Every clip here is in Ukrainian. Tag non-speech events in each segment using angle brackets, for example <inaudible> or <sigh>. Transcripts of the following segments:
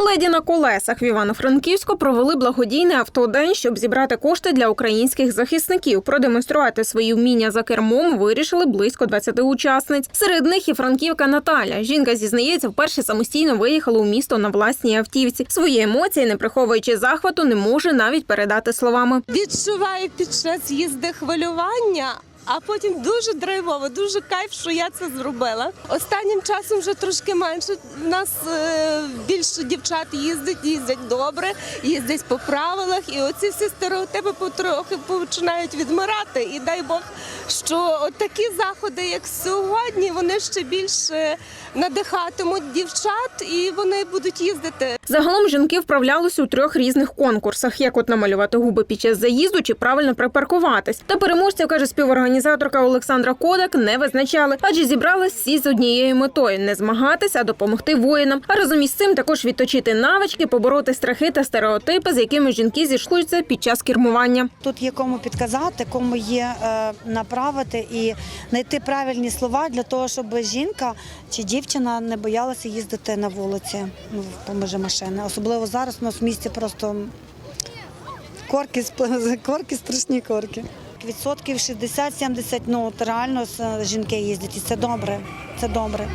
Леді на колесах в Івано-Франківську провели благодійний автодень, щоб зібрати кошти для українських захисників. Продемонструвати свої вміння за кермом вирішили близько 20 учасниць. Серед них і франківка Наталя. Жінка зізнається, вперше самостійно виїхала у місто на власній автівці. Свої емоції, не приховуючи захвату, не може навіть передати словами. відчуваю під час їзди хвилювання. А потім дуже драйвово, дуже кайф, що я це зробила. Останнім часом вже трошки менше. У нас е, більше дівчат їздить, їздять добре, їздять по правилах, і оці всі стереотипи потрохи починають відмирати. І дай Бог, що такі заходи, як сьогодні, вони ще більше надихатимуть дівчат, і вони будуть їздити Загалом жінки вправлялися у трьох різних конкурсах: як от намалювати губи під час заїзду чи правильно припаркуватись. Та переможців каже співорганізаторка Олександра Кодак не визначали, адже зібрались всі з однією метою не змагатись, а допомогти воїнам. А разом із цим також відточити навички, побороти страхи та стереотипи, з якими жінки зійшлися під час кермування. Тут є кому підказати, кому є е, направити і знайти правильні слова для того, щоб жінка чи дівчина не боялася їздити на вулиці ну, поміж машини. Особливо зараз у нас в місті просто корки, <laughs> корки страшні корки. Відсотків 60-70, ну от реально жінки їздять, і це добре. Це добре.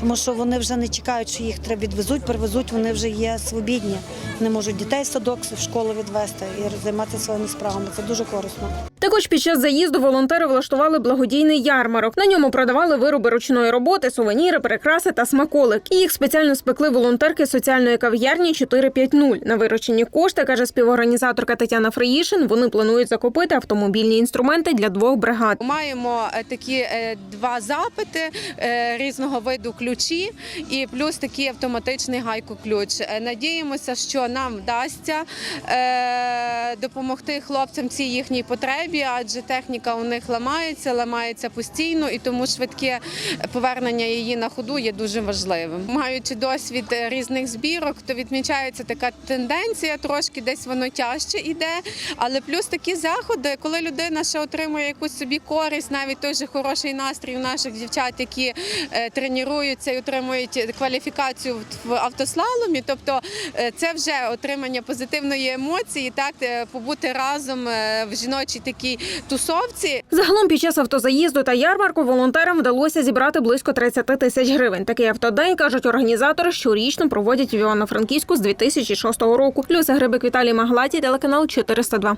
Тому що вони вже не чекають, що їх треба відвезуть, привезуть, вони вже є свобідні. Вони можуть дітей в садок, в школу відвезти і займатися своїми справами. Це дуже корисно. Також під час заїзду волонтери влаштували благодійний ярмарок. На ньому продавали вироби ручної роботи, сувеніри, прикраси та смаколик. І їх спеціально спекли волонтерки соціальної кав'ярні 450. На виручені кошти, каже співорганізаторка Тетяна Фриїшин, вони планують закупити автомобільні інструменти для двох бригад. Маємо е, такі е, два запити е, різного виду ключі, і плюс такий автоматичний гайко-ключ. Е, Надіємося, що нам вдасться е, допомогти хлопцям цій їхній потребі, адже техніка у них ламається, ламається постійно, і тому швидке повернення її на ходу є дуже важливим. Маючи досвід різних збірок, то відмічається така тенденція, трошки десь воно тяжче іде. Але плюс такі заходи, коли людина ще отримує якусь собі користь, навіть той же хороший настрій у наших дівчат, які е, тренуються і отримують кваліфікацію в- в автослаломі. Тобто е, це вже отримання позитивної емоції, так е, побути разом е, в жіночій такій тусовці. Загалом під час автозаїзду та ярмарку волонтерам вдалося зібрати близько 30 тисяч гривень. Такий автодень кажуть організатори, щорічно проводять в Івано-Франківську з 2006 року. Люся Грибик Віталій Маглаті, телеканал 402.